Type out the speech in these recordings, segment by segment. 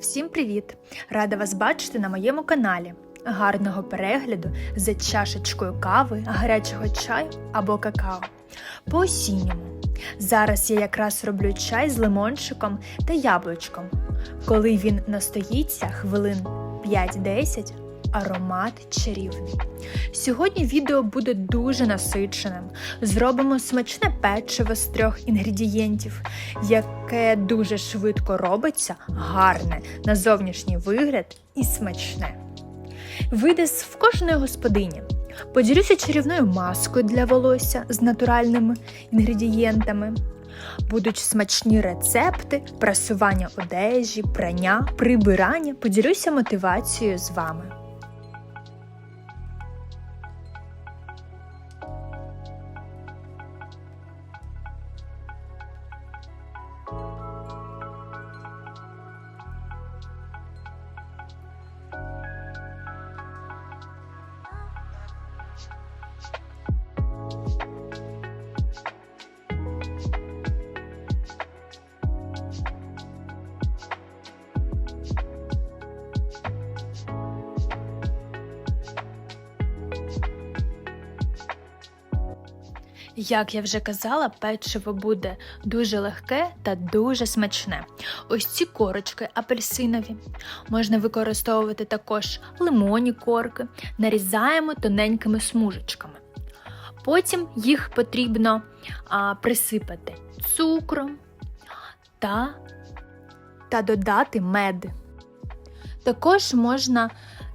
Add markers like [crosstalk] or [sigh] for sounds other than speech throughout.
Всім привіт! Рада вас бачити на моєму каналі. Гарного перегляду за чашечкою кави, гарячого чаю або какао. По осінньому. Зараз я якраз роблю чай з лимончиком та яблучком. Коли він настоїться хвилин 5-10, аромат чарівний. Сьогодні відео буде дуже насиченим. Зробимо смачне печиво з трьох інгредієнтів, яке дуже швидко робиться, гарне на зовнішній вигляд і смачне. Вийде з в кожної господині. Поділюся чарівною маскою для волосся з натуральними інгредієнтами. Будуть смачні рецепти, прасування одежі, прання, прибирання. Поділюся мотивацією з вами. Як я вже казала, печиво буде дуже легке та дуже смачне. Ось ці корочки апельсинові. Можна використовувати також лимонні корки, нарізаємо тоненькими смужечками. Потім їх потрібно а, присипати цукром та, та додати мед. Також можна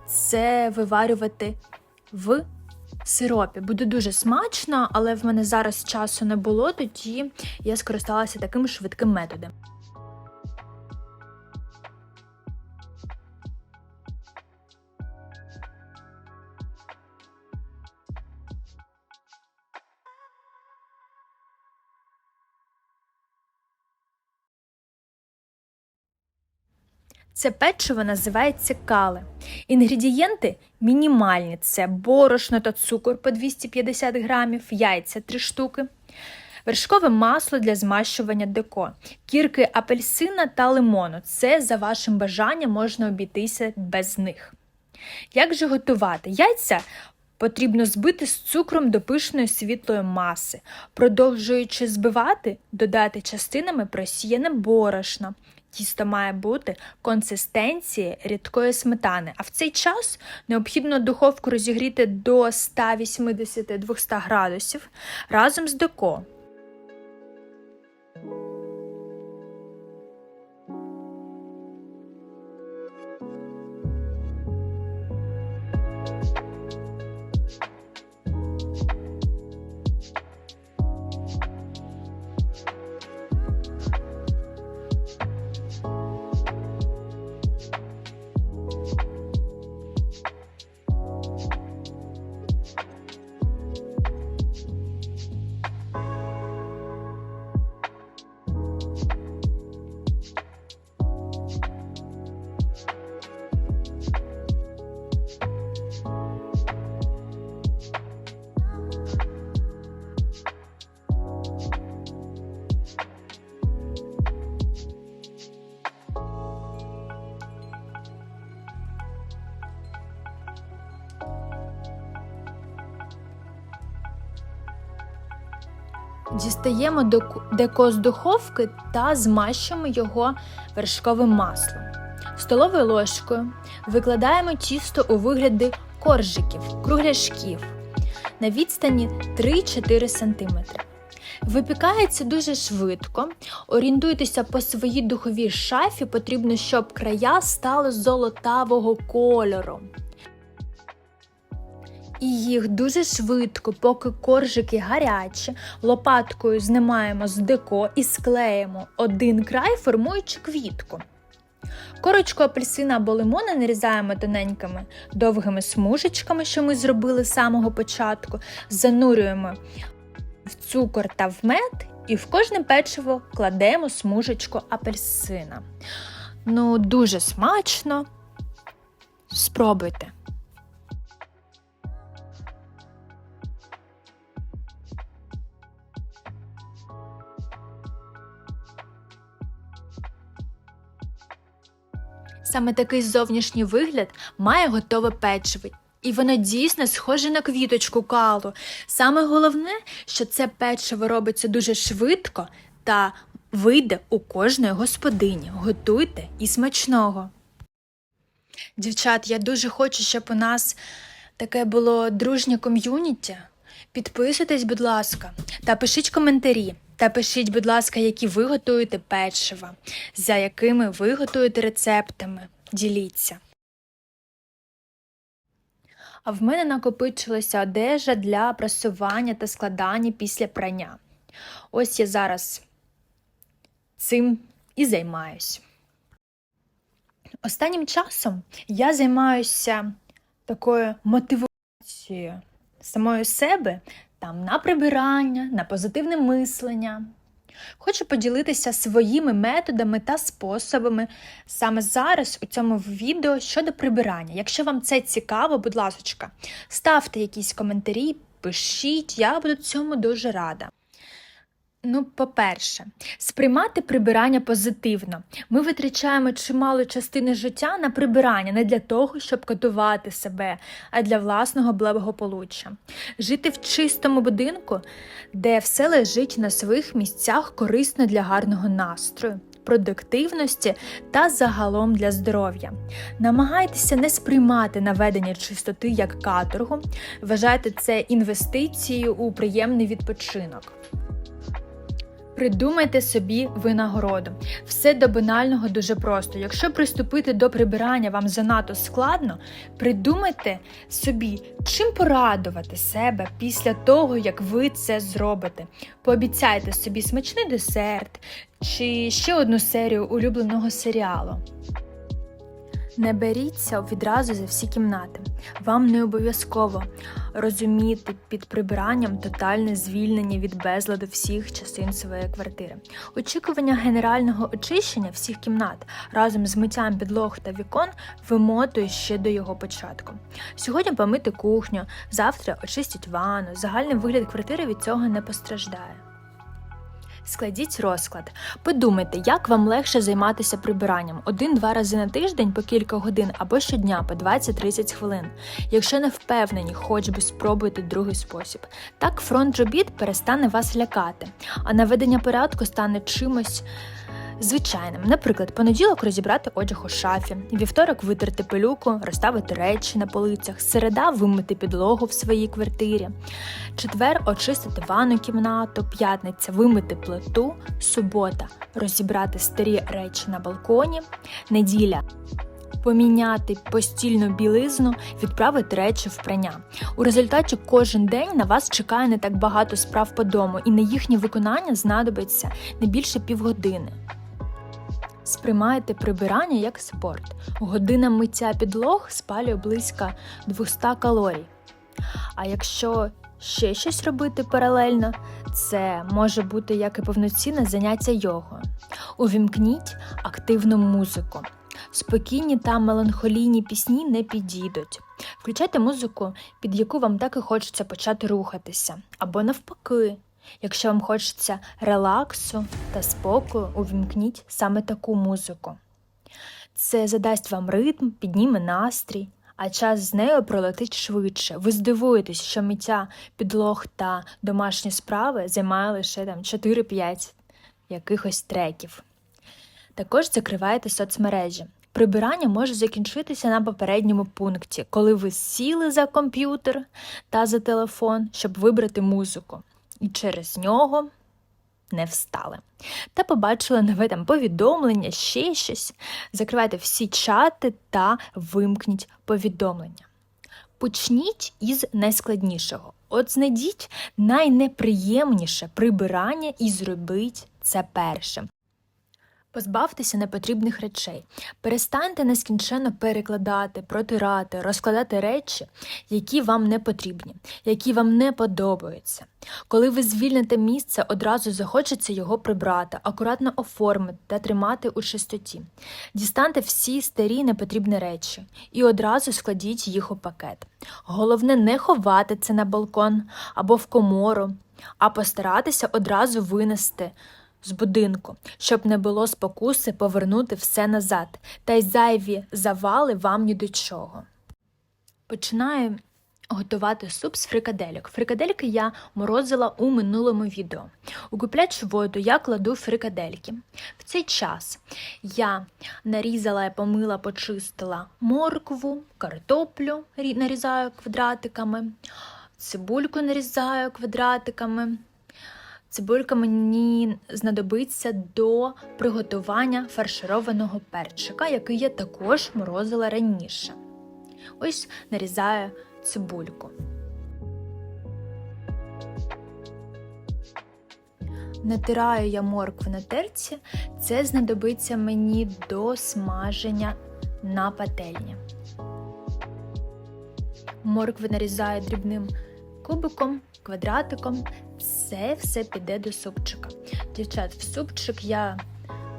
це виварювати в сиропі. Буде дуже смачно, але в мене зараз часу не було, тоді я скористалася таким швидким методом. Це печиво називається кале. Інгредієнти мінімальні: це борошно та цукор по 250 грамів, яйця 3 штуки, вершкове масло для змащування деко, кірки апельсина та лимону. Це за вашим бажанням можна обійтися без них. Як же готувати? Яйця потрібно збити з цукром до пишної світлої маси. Продовжуючи збивати, додати частинами просіяне борошно. Тісто має бути консистенції рідкої сметани, а в цей час необхідно духовку розігріти до 180-200 градусів разом з деко. Дістаємо деко з духовки та змащуємо його вершковим маслом. Столовою ложкою викладаємо тісто у вигляді коржиків, кругляшків на відстані 3-4 см. Випікається дуже швидко. Орієнтуйтеся по своїй духовій шафі, потрібно, щоб края стали золотавого кольору. І їх дуже швидко, поки коржики гарячі, лопаткою знімаємо з деко і склеїмо один край, формуючи квітку. Корочку апельсина або лимона нарізаємо тоненькими довгими смужечками, що ми зробили з самого початку, занурюємо в цукор та в мед, і в кожне печиво кладемо смужечку апельсина. Ну, дуже смачно. Спробуйте. Саме такий зовнішній вигляд має готове печиво. І воно дійсно схоже на квіточку калу. Саме головне, що це печиво робиться дуже швидко та вийде у кожної господині. Готуйте і смачного. Дівчат, я дуже хочу, щоб у нас таке було дружнє ком'юніті. Підписуйтесь, будь ласка, та пишіть коментарі. Та пишіть, будь ласка, які ви готуєте печива, за якими ви готуєте рецептами. Діліться. А в мене накопичилася одежа для прасування та складання після прання. Ось я зараз цим і займаюсь. Останнім часом я займаюся такою мотивацією самої себе там на прибирання, на позитивне мислення. Хочу поділитися своїми методами та способами саме зараз у цьому відео щодо прибирання. Якщо вам це цікаво, будь ласка, ставте якісь коментарі, пишіть, я буду цьому дуже рада. Ну, по-перше, сприймати прибирання позитивно. Ми витрачаємо чимало частини життя на прибирання не для того, щоб катувати себе, а для власного благополуччя. Жити в чистому будинку, де все лежить на своїх місцях, корисно для гарного настрою. Продуктивності та загалом для здоров'я. Намагайтеся не сприймати наведення чистоти як каторгу, вважайте це інвестицією у приємний відпочинок. Придумайте собі винагороду. Все до банального дуже просто. Якщо приступити до прибирання вам занадто складно, придумайте собі, чим порадувати себе після того, як ви це зробите. Пообіцяйте собі смачний десерт чи ще одну серію улюбленого серіалу. Не беріться відразу за всі кімнати. Вам не обов'язково розуміти під прибиранням тотальне звільнення від безладу всіх частин своєї квартири. Очікування генерального очищення всіх кімнат разом з миттям підлог та вікон вимотує ще до його початку. Сьогодні помити кухню, завтра очистіть ванну, загальний вигляд квартири від цього не постраждає. Складіть розклад. Подумайте, як вам легше займатися прибиранням один-два рази на тиждень по кілька годин або щодня по 20-30 хвилин. Якщо не впевнені, хоч би спробуйте другий спосіб. Так фронт робіт перестане вас лякати, а наведення порядку стане чимось. Звичайним, наприклад, понеділок розібрати одяг у шафі, вівторок витерти пилюку, розставити речі на полицях, середа вимити підлогу в своїй квартирі, четвер очистити ванну кімнату, п'ятниця вимити плиту, субота розібрати старі речі на балконі, неділя. Поміняти постільну білизну, відправити речі в прання. У результаті кожен день на вас чекає не так багато справ по дому, і на їхнє виконання знадобиться не більше півгодини. Сприймаєте прибирання як спорт. Година миття підлог спалює близько 200 калорій. А якщо ще щось робити паралельно, це може бути як і повноцінне заняття йогою. Увімкніть активну музику. Спокійні та меланхолійні пісні не підійдуть. Включайте музику, під яку вам так і хочеться почати рухатися, або навпаки. Якщо вам хочеться релаксу та спокою, увімкніть саме таку музику. Це задасть вам ритм, підніме настрій, а час з нею пролетить швидше. Ви здивуєтесь, що миття підлог та домашні справи займає лише там 4-5 якихось треків. Також закривайте соцмережі. Прибирання може закінчитися на попередньому пункті, коли ви сіли за комп'ютер та за телефон, щоб вибрати музику і через нього не встали. Та побачили нове там повідомлення, ще щось. Закривайте всі чати та вимкніть повідомлення. Почніть із найскладнішого. От знайдіть найнеприємніше прибирання і зробіть це першим. Позбавтеся непотрібних речей. Перестаньте нескінченно перекладати, протирати, розкладати речі, які вам не потрібні, які вам не подобаються. Коли ви звільните місце, одразу захочеться його прибрати, акуратно оформити та тримати у чистоті. Дістаньте всі старі непотрібні речі і одразу складіть їх у пакет. Головне не ховати це на балкон або в комору, а постаратися одразу винести з будинку, щоб не було спокуси повернути все назад, та й зайві завали вам ні до чого. Починаю готувати суп з фрикадельок. Фрикадельки я морозила у минулому відео. У киплячу воду я кладу фрикадельки. В цей час я нарізала, помила, почистила моркву, картоплю нарізаю квадратиками, цибульку нарізаю квадратиками. Цибулька мені знадобиться до приготування фаршированого перчика, який я також морозила раніше. Ось нарізаю цибульку. Натираю я моркву на терці, це знадобиться мені до смаження на пательні. Моркви нарізаю дрібним кубиком, квадратиком. Це все піде до супчика. Дівчат, в супчик я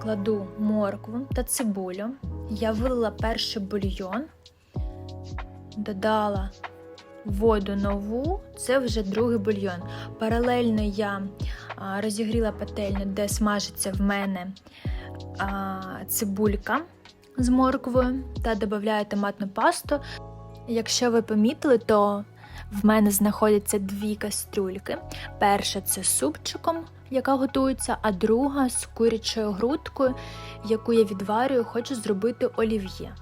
кладу моркву та цибулю. Я вилила перший бульйон, додала воду нову, це вже другий бульйон. Паралельно я розігріла пательню, де смажиться в мене цибулька з морквою та додаю томатну пасту. Якщо ви помітили, то в мене знаходяться дві кастрюльки. Перша це з супчиком, яка готується, а друга з курячою грудкою, яку я відварюю, хочу зробити олів'є.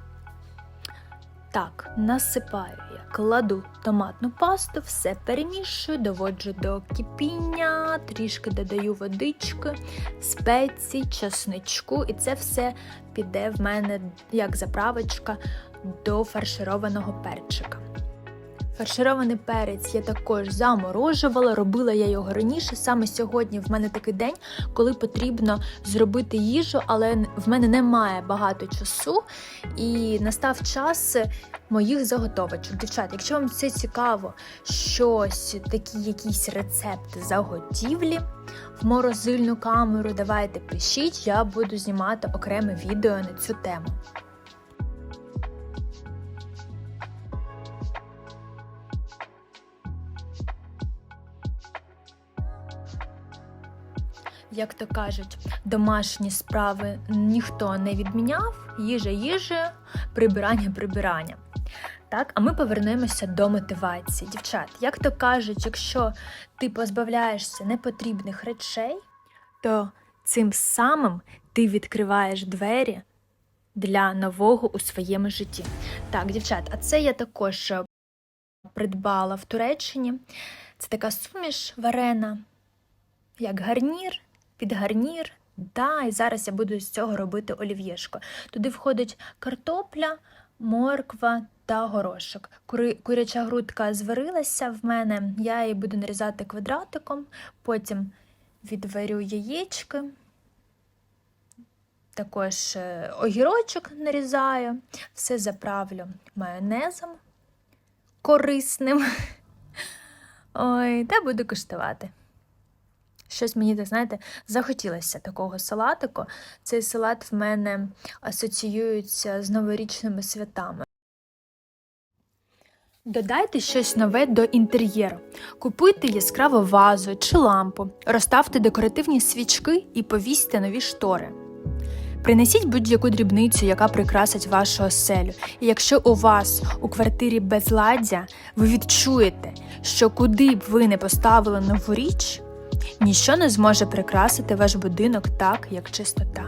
Так, насипаю я, кладу томатну пасту, все перемішую, доводжу до кипіння, трішки додаю водички, спецій, чесничку, і це все піде в мене як заправочка до фаршированого перчика. Фарширований перець я також заморожувала, робила я його раніше. Саме сьогодні в мене такий день, коли потрібно зробити їжу, але в мене немає багато часу, і настав час моїх заготовочок. Дівчат, якщо вам це цікаво, щось такі якісь рецепти заготівлі в морозильну камеру, давайте пишіть, я буду знімати окреме відео на цю тему. Як то кажуть, домашні справи ніхто не відміняв, їжа їжа, прибирання прибирання. Так, а ми повернемося до мотивації. Дівчат, як то кажуть, якщо ти позбавляєшся непотрібних речей, то цим самим ти відкриваєш двері для нового у своєму житті. Так, дівчат, а це я також придбала в Туреччині. Це така суміш варена, як гарнір під гарнір. Да, і зараз я буду з цього робити олів'єшко. Туди входить картопля, морква та горошок. Куряча грудка зварилася в мене, я її буду нарізати квадратиком, потім відварю яєчки, також е, огірочок нарізаю, все заправлю майонезом корисним. [laughs] Ой, та буду куштувати. Щось мені, так знаєте, захотілося такого салатику. Цей салат в мене асоціюється з новорічними святами. Додайте щось нове до інтер'єру. Купуйте яскраву вазу чи лампу, розставте декоративні свічки і повісьте нові штори. Принесіть будь-яку дрібницю, яка прикрасить вашу оселю. І якщо у вас у квартирі безладдя, ви відчуєте, що куди б ви не поставили нову річ, ніщо не зможе прикрасити ваш будинок так, як чистота.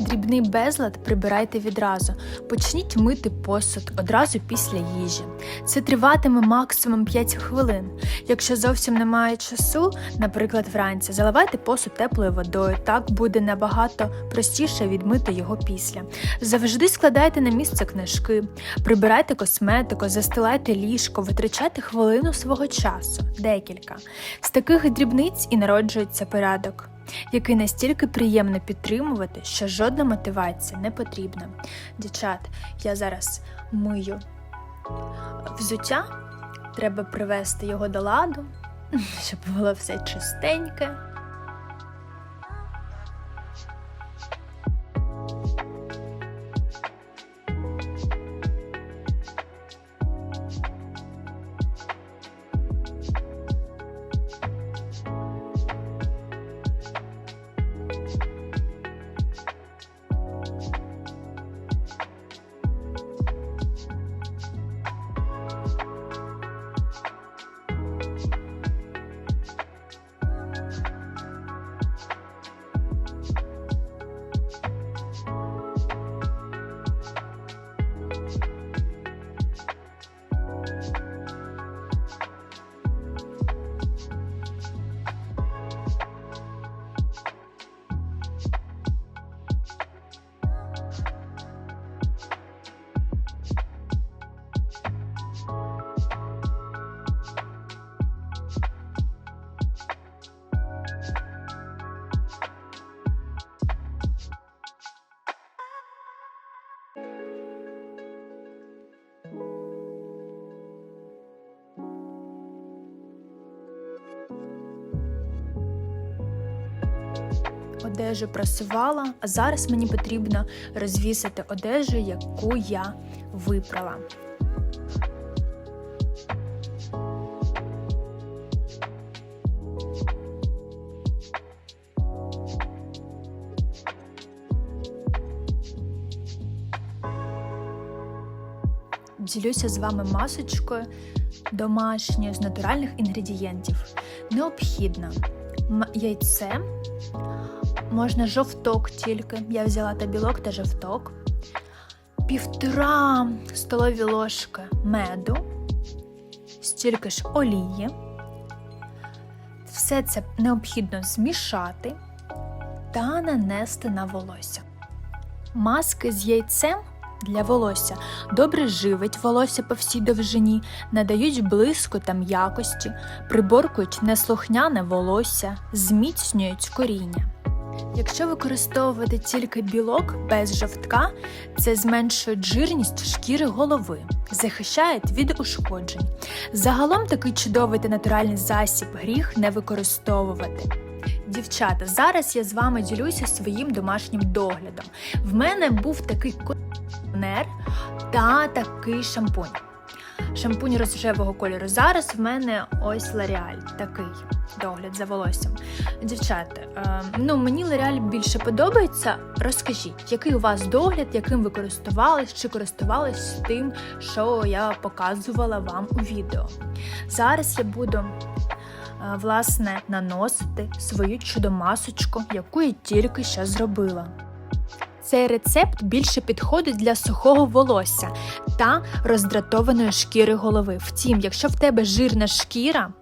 Дрібний безлад прибирайте відразу. Почніть мити посуд одразу після їжі. Це триватиме максимум 5 хвилин. Якщо зовсім немає часу, наприклад, вранці, заливайте посуд теплою водою. Так буде набагато простіше відмити його після. Завжди складайте на місце книжки, прибирайте косметику, застилайте ліжко, витрачайте хвилину свого часу, декілька. З таких дрібниць і народжується порядок який настільки приємно підтримувати, що жодна мотивація не потрібна. Дівчат, я зараз мию взуття, треба привести його до ладу, [laughs] щоб було все чистеньке. Одежу прасувала, а зараз мені потрібно розвісити одежу, яку я випрала. Ділюся з вами масочкою домашньою з натуральних інгредієнтів. Необхідно яйце, можна жовток тільки. Я взяла та білок та жовток, півтора столові ложки меду, стільки ж олії. Все це необхідно змішати та нанести на волосся. Маски з яйцем для волосся добре живить волосся по всій довжині, надають блиску та м'якості, приборкують неслухняне волосся, зміцнюють коріння. Якщо використовувати тільки білок без жовтка, це зменшує жирність шкіри голови, захищає від ушкоджень. Загалом такий чудовий та натуральний засіб гріх не використовувати. Дівчата, зараз я з вами ділюся своїм домашнім доглядом. В мене був такий кондиціонер та такий шампунь. Шампунь рожевого кольору. Зараз в мене ось L'Oreal, такий догляд за волоссям. Дівчата, е, ну мені L'Oreal більше подобається. Розкажіть, який у вас догляд, яким ви користувались, чи користувались тим, що я показувала вам у відео. Зараз я буду е, власне наносити свою чудомасочку, яку я тільки що зробила. Цей рецепт більше підходить для сухого волосся та роздратованої шкіри голови. Втім, якщо в тебе жирна шкіра,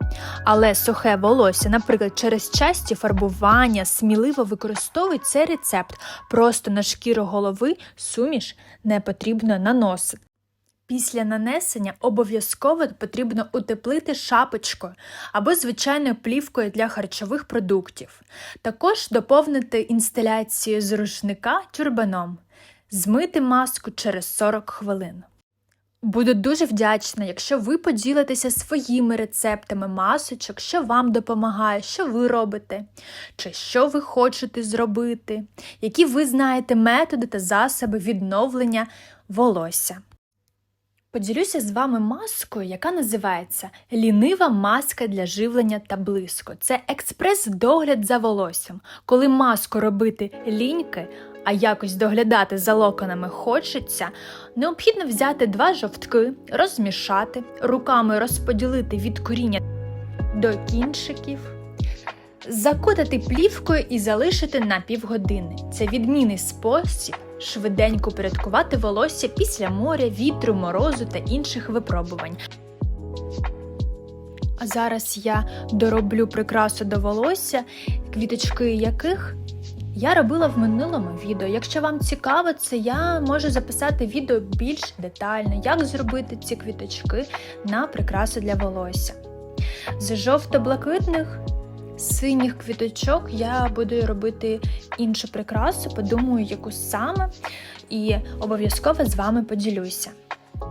але сухе волосся, наприклад, через часті фарбування, сміливо використовуй цей рецепт. Просто на шкіру голови суміш не потрібно наносити. Після нанесення обов'язково потрібно утеплити шапочкою або звичайною плівкою для харчових продуктів. Також доповнити інсталяцію з рушника тюрбаном, змити маску через 40 хвилин. Буду дуже вдячна, якщо ви поділитеся своїми рецептами масочок, що вам допомагає, що ви робите, чи що ви хочете зробити, які ви знаєте методи та засоби відновлення волосся. Поділюся з вами маскою, яка називається Лінива маска для живлення та блиску. Це експрес-догляд за волоссям. Коли маску робити ліньки, а якось доглядати за локонами хочеться, необхідно взяти два жовтки, розмішати, руками розподілити від коріння до кінчиків. Закутати плівкою і залишити на півгодини. Це відмінний спосіб швиденько порядкувати волосся після моря, вітру, морозу та інших випробувань. А зараз я дороблю прикрасу до волосся, квіточки яких я робила в минулому відео. Якщо вам цікаво, це я можу записати відео більш детально, як зробити ці квіточки на прикрасу для волосся. З жовто-блакитних синіх квіточок я буду робити іншу прикрасу, подумаю, яку саме, і обов'язково з вами поділюся.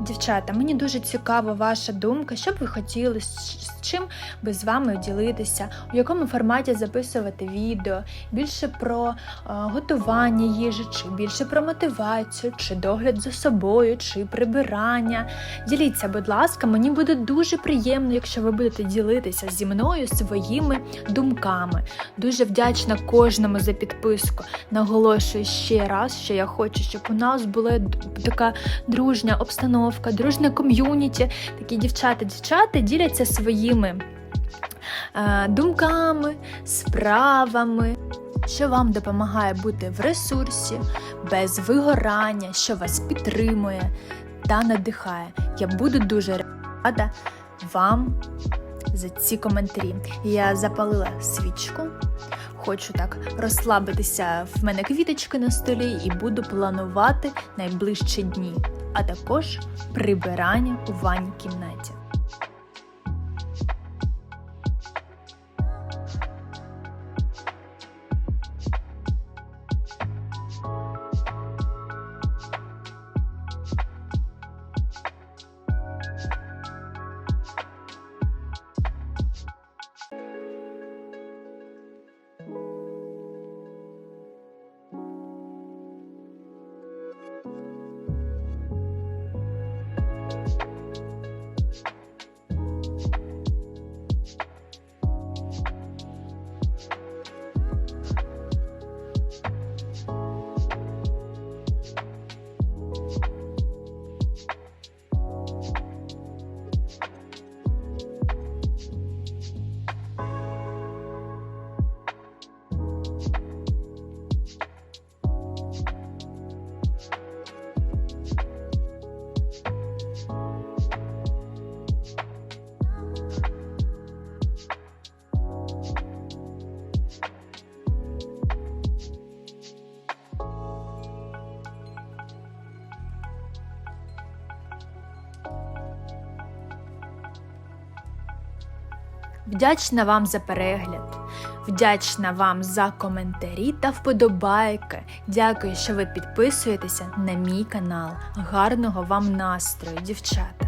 Дівчата, мені дуже цікава ваша думка, що б ви хотіли, з чим би з вами ділитися, у якому форматі записувати відео, більше про е, готування їжі, чи більше про мотивацію, чи догляд за собою, чи прибирання. Діліться, будь ласка, мені буде дуже приємно, якщо ви будете ділитися зі мною своїми думками. Дуже вдячна кожному за підписку. Наголошую ще раз, що я хочу, щоб у нас була така дружня обстановка, дружне ком'юніті. Такі дівчата-дівчата діляться своїми е, думками, справами. Що вам допомагає бути в ресурсі, без вигорання, що вас підтримує та надихає. Я буду дуже рада вам за ці коментарі. Я запалила свічку, хочу так розслабитися в мене квіточки на столі і буду планувати найближчі дні, а також прибирання у ванній кімнаті. Вдячна вам за перегляд. Вдячна вам за коментарі та вподобайки. Дякую, що ви підписуєтеся на мій канал. Гарного вам настрою, дівчата!